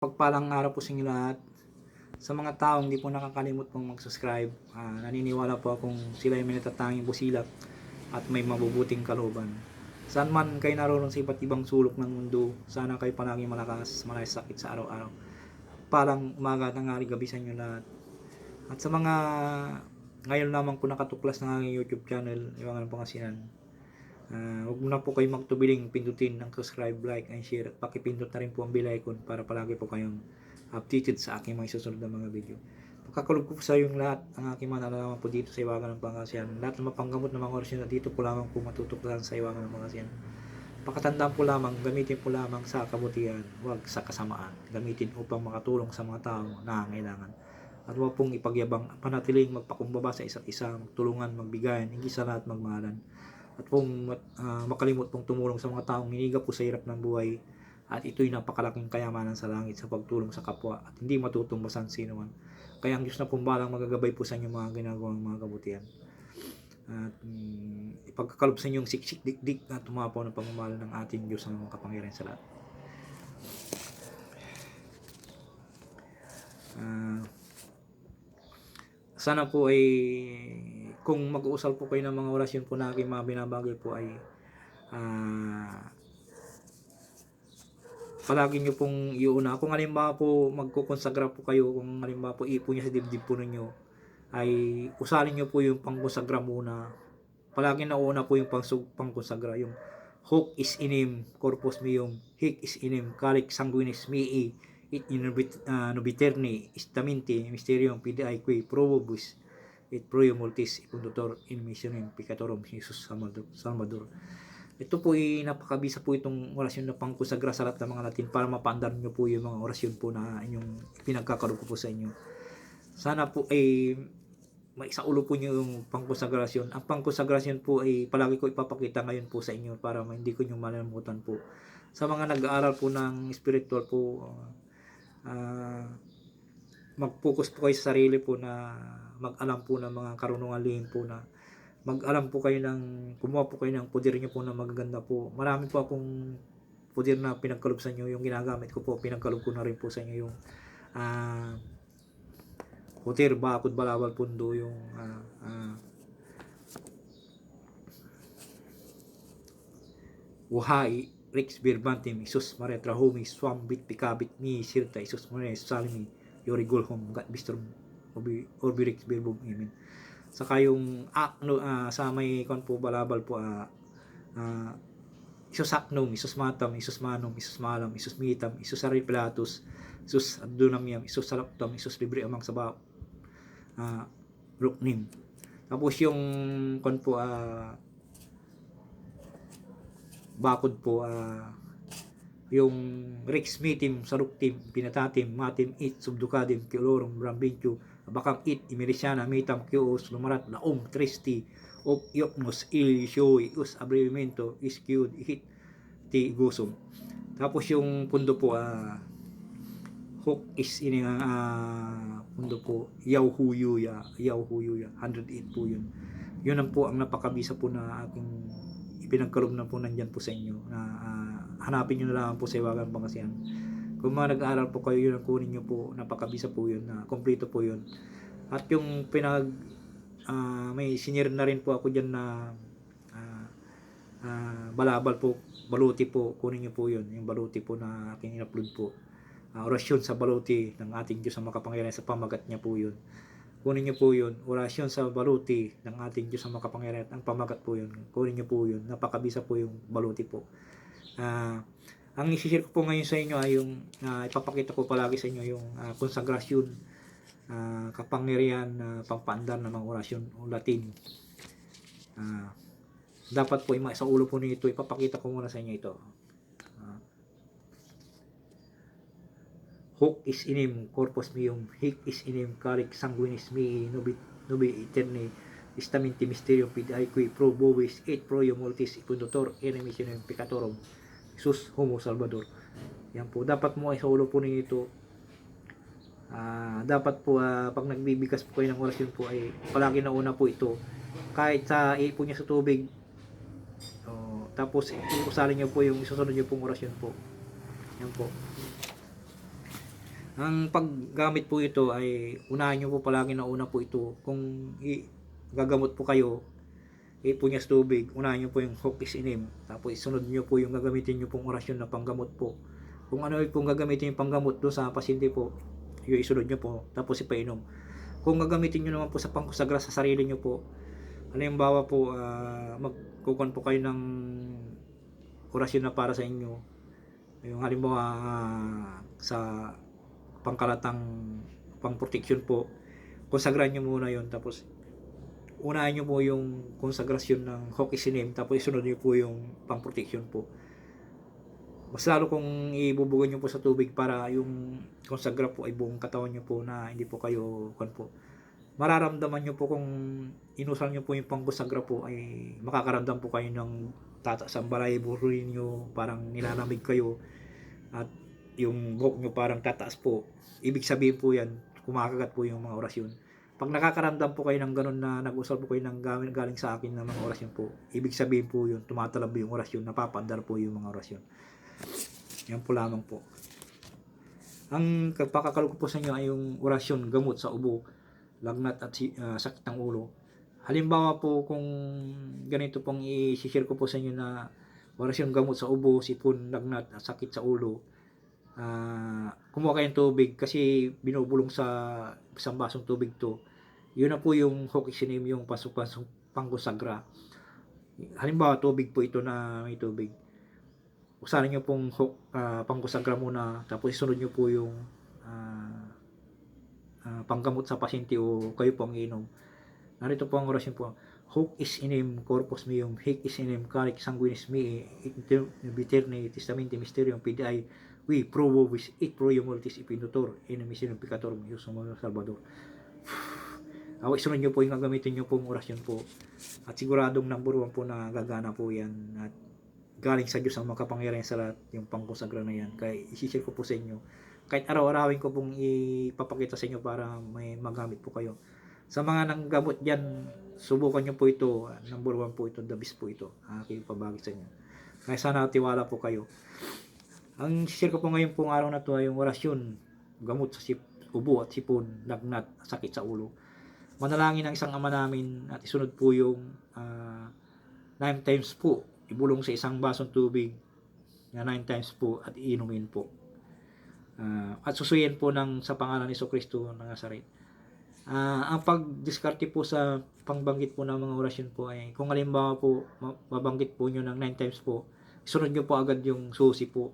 Pagpalang araw po sa inyo lahat. Sa mga taong hindi po nakakalimot pong mag-subscribe, ah, naniniwala po akong sila ay may natatanging busilak at may mabubuting kalooban. Saan man kayo naroon sa iba't ibang sulok ng mundo, sana kayo palagi malakas, malay sakit sa araw-araw. Palang umaga, tanghali, gabi sa inyo lahat. At sa mga ngayon lamang po nakatuklas ng aking YouTube channel, mga pangasinan, Ah, huwag muna po kayo magtubiling pindutin ng subscribe, like, and share at pakipindot na rin po ang bell icon para palagi po kayong updated sa aking mga susunod na mga video. Pagkakulog ko po sa yung lahat ang aking mga nalalaman po dito sa Iwagan ng Pangasinan. Lahat ng mapanggamot ng mga orasyon na dito po lamang po matutuklasan sa Iwagan ng Pangasinan. Pakatandaan po lamang, gamitin po lamang sa kabutihan, huwag sa kasamaan. Gamitin upang makatulong sa mga tao na nangangailangan. At huwag pong ipagyabang, panatiling magpakumbaba sa isa't isa, magtulungan, magbigayan, hindi sa lahat magmahalan at kung ah, makalimot pong tumulong sa mga taong hiniga po sa hirap ng buhay at ito'y napakalaking kayamanan sa langit sa pagtulong sa kapwa at hindi matutumbasan sino man. Kaya ang Diyos na pong balang magagabay po sa inyong mga ginagawang mga kabutihan. At mm, ipagkakalob sa inyong siksik dikdik na tumapaw ng pagmamahal ng ating Diyos na mga kapangyarihan sa lahat. Ah, sana po ay kung mag-uusal po kayo ng mga orasyon po na aking mga binabagay po ay ah palagi nyo pong iuna. Kung halimbawa po magkukonsagra po kayo, kung halimbawa po ipo niya sa dibdib po ninyo, ay usalin nyo po yung pangkonsagra muna. Palagi na una po yung pang pangkonsagra, yung hook is inim, corpus meum, hic is inim, calic sanguinis mei, it inubit, uh, nubiterni, istamenti, mysterium pidi qui probobus, et proio multis ipundutor in missionem piccatorum Jesus Salvador. Ito po ay napakabisa po itong orasyon na pangkusagra sa lahat ng mga Latin para mapaandar nyo po yung mga orasyon po na inyong pinagkakaroon ko po sa inyo. Sana po ay maisaulo po nyo yung pangkusagrasyon. Ang pangkusagrasyon po ay palagi ko ipapakita ngayon po sa inyo para hindi ko nyo malalamutan po. Sa mga nag-aaral po ng spiritual po, uh, mag-focus po kayo sa sarili po na mag-alam po ng mga karunungan lihim po na mag-alam po kayo ng gumawa po kayo ng pudir nyo po na magaganda po. Marami po akong pudir na pinagkalob sa inyo. Yung ginagamit ko po, pinagkalob ko na rin po sa inyo yung ah putir, bakod, balawal, pundo, yung ah ah, Wuhai, Rex Birbantim, Isus Mare Trahumi, Swambit, Pikabit, Mi, Sirta, Isus Mare, Salmi, Yorigulhom, Gat Bistrom, Obi, Orbirix Birbum, Amen. Saka yung ah, no, ah, sa may kon po balabal po ah, ah, Isus Aknum, Isus Matam, Isus Manum, Isus Malam, Isus Mitam, Isus Ariplatus, Isus Adunamiam, Isus Salaptam, Isus Libre Amang Sabao, ah, Ruknim. Tapos yung kon po ah, bakod po ah, yung Rex Mitim, Saruktim, Pinatatim, Matim, It, Subdukadim, Kiolorum, Brambintyo, Bakang It, Imerisiana, Mitam, Kios, Lumarat, Laom, Tristi, Ok, Yoknos, Il, Shoy, Us, Abrevimento, Iskiud, Hit, Ti, Gusum. Tapos yung pundo po, ah, Hook is ini ah, pundo po, Yaw Huyuya, Yaw Huyuya, 108 po yun. Yun ang po ang napakabisa po na aking ipinagkaroon na po nandyan po sa inyo na ah, hanapin nyo na lang po sa Iwagan Pangasinan. Kung mga nag-aaral po kayo, yun kunin nyo po, napakabisa po yun, na kompleto po yun. At yung pinag, ah, may senior na rin po ako dyan na ah, ah, balabal po, baluti po, kunin nyo po yun, yung baluti po na aking in-upload po. Ah, orasyon sa baluti ng ating Diyos ang makapangyarihan sa pamagat niya po yun. Kunin nyo po yun. Orasyon sa baluti ng ating Diyos ang makapangyarihan. Ang pamagat po yun. Kunin nyo po yun. Napakabisa po yung baluti po. Ah, ang isishare ko po ngayon sa inyo ay yung ah, ipapakita ko palagi sa inyo yung ah, konsagrasyon ah, kapangyarihan na pampaandar ng mga orasyon o Latin. Ah, dapat po ima sa ulo po nito ipapakita ko muna sa inyo ito. Ah, hoc is inem corpus meum, hic is inem caric sanguinis mei nobi nobi eterni istamenti mysterium pidaiqui pro bovis et pro multis ipundotor enemissionem peccatorum Jesus Homo Salvador. Yan po. Dapat mo ay sa ulo po ninyo ito. Ah, dapat po ah, pag nagbibigas po kayo ng orasyon po ay palagi na una po ito. Kahit sa ipo niya sa tubig. Oh, tapos iusalin niyo po yung isusunod niyo pong orasyon po. Yan po. Ang paggamit po ito ay unahin nyo po palagi na una po ito. Kung i- gagamot po kayo, ipunyas tubig, unahin nyo po yung hook is inim. Tapos isunod nyo po yung gagamitin nyo pong orasyon na panggamot po. Kung ano pong gagamitin yung panggamot doon sa pasyente po, yung isunod nyo po, tapos ipainom. Kung gagamitin nyo naman po sa pangkusagra sa sarili nyo po, halimbawa po, uh, magkukuhan po kayo ng orasyon na para sa inyo. Yung halimbawa ah, sa pangkalatang pangproteksyon po, konsagran nyo muna yon tapos unahin nyo po yung konsagrasyon ng Hokisinim tapos isunod nyo po yung pangproteksyon po. Mas lalo kung ibubugan nyo po sa tubig para yung konsagra po ay buong katawan nyo po na hindi po kayo kan po. Mararamdaman nyo po kung inusal nyo po yung pangkonsagra po ay makakaramdam po kayo ng tataas ang balay buruin nyo parang nilalamig kayo at yung buhok nyo parang tataas po. Ibig sabihin po yan, kumakagat po yung mga orasyon. Pag nakakaramdam po kayo ng ganun na nag-usal po kayo ng galing, galing sa akin ng mga orasyon po, ibig sabihin po yun, tumatalab yung orasyon, napapandar po yung mga orasyon. Yan po lamang po. Ang pagkakalo ko po sa inyo ay yung orasyon gamot sa ubo, lagnat at ah, sakit ng ulo. Halimbawa po kung ganito pong i-share ko po sa inyo na orasyon gamot sa ubo, sipon, lagnat at sakit sa ulo. Ah, kumuha kayo ng tubig kasi binubulong sa isang basong tubig to. Yun na po yung hokisinim, yung pasok-pasok pangkusagra. Halimbawa, tubig po ito na may tubig. Usahan nyo pong hok, ah, pangkusagra muna, tapos isunod nyo po yung ah, ah, panggamot sa pasyente o kayo po ang inom. Narito po ang orasyon po. Hoc is inem corpus meum, hic is inem caric sanguinis mei, inter biterne testamenti mysterium PDI, we provo vis it pro multis ipindutor, in missionum peccator Deus sumo Salvador. Awa, isunod nyo po yung gagamitin nyo pong orasyon po. At siguradong number one po na gagana po yan. At galing sa Diyos ang makapangyarihan sa lahat yung pangkusagra na yan. Kaya isishare ko po sa inyo. Kahit araw-arawin ko pong ipapakita sa inyo para may magamit po kayo. Sa mga nanggamot dyan, subukan nyo po ito. Number one po ito, the best po ito. Aking pabagit sa inyo. Kaya sana tiwala po kayo. Ang share ko po ngayon pong araw na to ay yung orasyon. Gamot sa sip, ubo at sipon, lagnat, sakit sa ulo. Manalangin ang isang ama namin at isunod po yung ah, nine times po. Ibulong sa isang basong tubig na nine times po at iinumin po. Ah, at susuyin po ng sa pangalan ni Kristo ng Nazaret. Ah, ang pagdiskarte po sa pangbanggit po ng mga orasyon po ay kung halimbawa po ma- mabanggit po nyo ng 9 times po, isunod nyo po agad yung susi po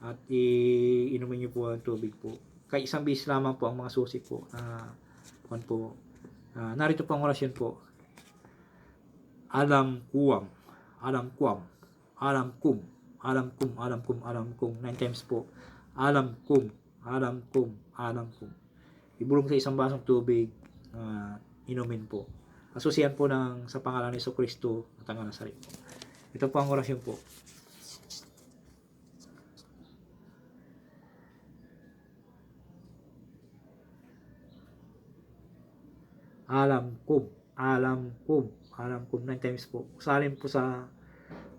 at iinumin nyo po ang tubig po. Kay isang bis lamang po ang mga susi po. Ah, kuwan po. Ah, narito po ang orasyon po. Alam kuwam, alam kuwam, alam kum, alam kum, alam kum, alam kum, 9 times po. Alam kum, alam kum, alam kum ibulong sa isang basong tubig, uh, inumin po. Asosiyan po ng sa pangalan ni Kristo at ang Nazaret po. Ito po ang orasyon po. Alam kum, alam kum, alam kum, nine times po. Usalin po sa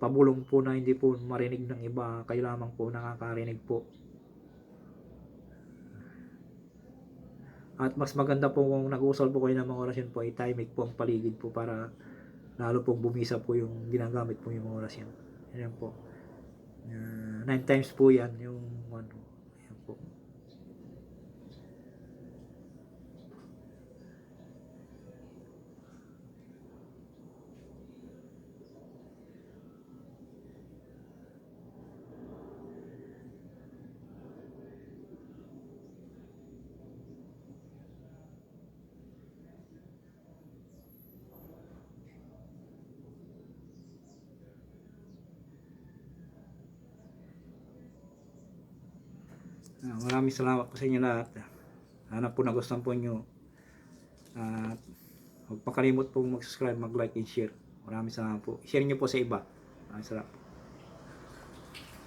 pabulong po na hindi po marinig ng iba, kayo lamang po nakakarinig po. At mas maganda po kung nag-uusal po kayo ng mga orasyon po ay timing po ang paligid po para lalo pong bumisa po yung ginagamit po yung mga orasyon. Yan po. Uh, nine times po yan yung ano. Yan po. Ah, maraming salamat po sa inyo lahat. Sana po nagustuhan po nyo. At huwag pakalimot po mag-subscribe, mag-like and share. Maraming salamat po. Share nyo po sa iba. Maraming salamat po.